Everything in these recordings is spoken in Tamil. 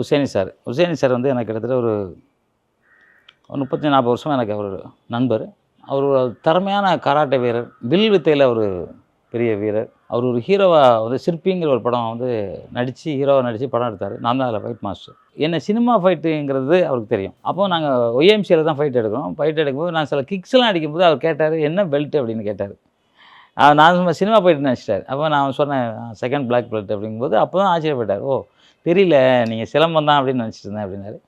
உசேனி சார். உசேனி சார் வந்து எனக்கு கிட்டத்தட்ட ஒரு ஒரு முப்பத்தி நாற்பது வருஷமாக எனக்கு அவர் நண்பர். அவர் ஒரு திறமையான கராட்டை வீரர். வில் வித்தையில் ஒரு பெரிய வீரர். அவர் ஒரு ஹீரோவாக வந்து சிற்பிங்கிற ஒரு படம் வந்து நடித்து ஹீரோவாக நடித்து படம் எடுத்தார். நான் தான் அதில் ஃபைட் மாஸ்டர் என்ன சினிமா ஃபைட்டுங்கிறது அவருக்கு தெரியும். அப்போது நாங்கள் ஒய்எம்சியில் தான் ஃபைட் எடுக்கிறோம். ஃபைட் எடுக்கும்போது நான் சில கிக்ஸ்லாம் அடிக்கும்போது அவர் கேட்டார் என்ன பெல்ட் அப்படின்னு? கேட்டார். நான் சும்மா சினிமா போயிட்டு நினச்சிட்டார். அப்போ நான் சொன்னேன் செகண்ட் பிளாக் பெல்ட் அப்படிங்கும்போது அப்போ தான் ஆச்சரியப்பட்டார். ஓ தெரியல நீங்கள் சிலம்பம் தான் அப்படின்னு நினச்சிட்டு இருந்தேன் அப்படின்னாரு.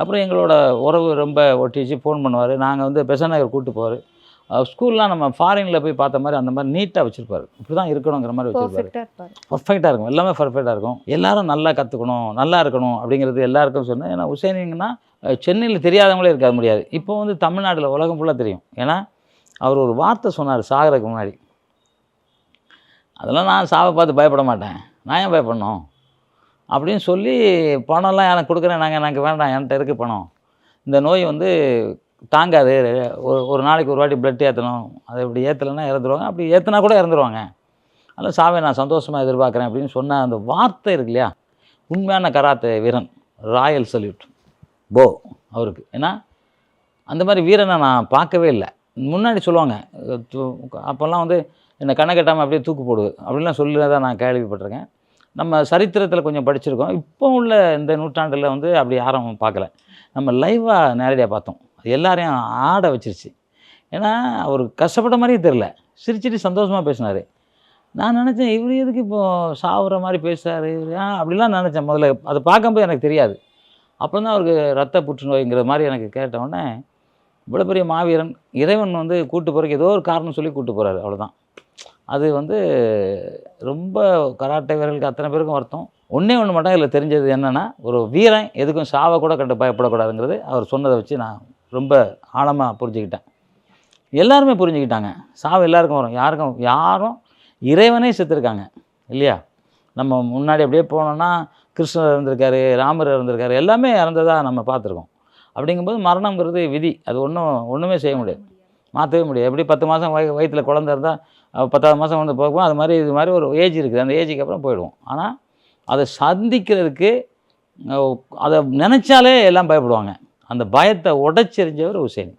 அப்புறம் எங்களோட உறவு ரொம்ப ஒட்டி வச்சு ஃபோன் பண்ணுவார். நாங்கள் வந்து பெசன் நகர் கூப்பிட்டு போவார் ஸ்கூல்லாம் நம்ம ஃபாரினில் போய் பார்த்த மாதிரி அந்த மாதிரி நீட்டாக வச்சுருப்பார். இப்படி தான் இருக்கணுங்கிற மாதிரி வச்சுருப்பாரு. பர்ஃபெக்டாக இருக்கும். எல்லாமே பர்ஃபெக்டாக இருக்கும். எல்லாரும் நல்லா கற்றுக்கணும் நல்லா இருக்கணும் அப்படிங்கிறது எல்லாருக்கும் சொன்னேன். ஏன்னா உசேனிங்கன்னா சென்னையில் தெரியாதவங்களே இருக்க முடியாது. இப்போ வந்து தமிழ்நாட்டில் உலகம் ஃபுல்லாக தெரியும். ஏன்னா அவர் ஒரு வார்த்தை சொன்னார் சாகிறதுக்கு முன்னாடி. அதெல்லாம் நான் சாவை பார்த்து பயப்பட மாட்டேன். நான் ஏன் பயப்படணும்? அப்படின்னு சொல்லி பணம்லாம் எனக்கு கொடுக்குறேன். நாங்கள் எனக்கு வேண்டாம். என்கிட்ட இருக்குது பணம். இந்த நோய் வந்து தாங்காது. ஒரு ஒரு நாளைக்கு ஒரு வாட்டி பிளட் ஏற்றணும் அதை இப்படி ஏற்றலைன்னா இறந்துருவாங்க. அப்படி ஏற்றினா கூட இறந்துருவாங்க. அதனால் சாவை நான் சந்தோஷமாக எதிர்பார்க்குறேன் அப்படின்னு சொன்ன அந்த வார்த்தை இருக்கு இல்லையா? உண்மையான கராத்தே வீரன். Royal salute. போ அவருக்கு. ஏன்னா அந்த மாதிரி வீரனை நான் பார்க்கவே இல்லை. முன்னாடி சொல்லுவாங்க அப்போல்லாம் வந்து என்னை கண்ணை கட்டாமல் அப்படியே தூக்கு போடு அப்படின்லாம் சொல்லி தான் நான் கேள்விப்பட்டிருக்கேன். நம்ம சரித்திரத்தில் கொஞ்சம் படிச்சிருக்கோம். இப்போ உள்ள இந்த நூற்றாண்டில் வந்து அப்படி யாரும் பார்க்கல. நம்ம லைவாக நேரடியாக பார்த்தோம். எல்லாரையும் ஆட வச்சிருச்சு. ஏன்னா அவர் கஷ்டப்பட்ட மாதிரியே தெரில சிரிச்சிட்டு சந்தோஷமாக பேசினார். நான் நினச்சேன் இவர் எதுக்கு இப்போது சாவுற மாதிரி பேசுகிறாரு ஏன் அப்படிலாம் நினச்சேன். முதல்ல அதை பார்க்கும்போது எனக்கு தெரியாது. அப்புறம் தான் அவருக்கு ரத்த புற்றுநோய்ங்கிற மாதிரி எனக்கு கேட்ட உடனே இவ்வளோ பெரிய மாவீரன் இறைவன் வந்து கூட்டு போகிறக்கு ஏதோ ஒரு காரணம் சொல்லி கூட்டு போகிறாரு அவ்வளோதான் அது வந்து ரொம்ப கராட்டை வீரர்களுக்கு அத்தனை பேருக்கும் வருத்தம். ஒன்றே ஒன்று மட்டும் இதில் தெரிஞ்சது என்னென்னா ஒரு வீரன் எதுக்கும் சாவை கூட கண்டு பயப்படக்கூடாதுங்கிறது அவர் சொன்னதை வச்சு நான் ரொம்ப ஆழமாக புரிஞ்சுக்கிட்டேன். எல்லாருமே புரிஞ்சுக்கிட்டாங்க. சாவு எல்லாருக்கும் வரும். யாருக்கும் யாரும் இறைவனே செத்துருக்காங்க. இல்லையா? நம்ம முன்னாடி அப்படியே போனோன்னா கிருஷ்ணர் இருந்திருக்காரு ராமர் இருந்திருக்காரு எல்லாமே இறந்ததாக நம்ம பார்த்துருக்கோம். அப்படிங்கும்போது மரணங்கிறது விதி. அது ஒன்றும் ஒன்றுமே செய்ய முடியாது. மாற்றவே முடியாது. எப்படி பத்து மாதம் வய வயிற்றில் குழந்த இருந்தால் பத்தாவது மாதம் வந்து போகும் அது மாதிரி இது மாதிரி ஒரு ஏஜ் இருக்குது. அந்த ஏஜுக்கு அப்புறம் போயிடுவோம். ஆனால் அதை சந்திக்கிறதுக்கு அதை நினச்சாலே எல்லாம் பயப்படுவாங்க. அந்த பயத்தை உடச்சரிஞ்சவர் உசேன்.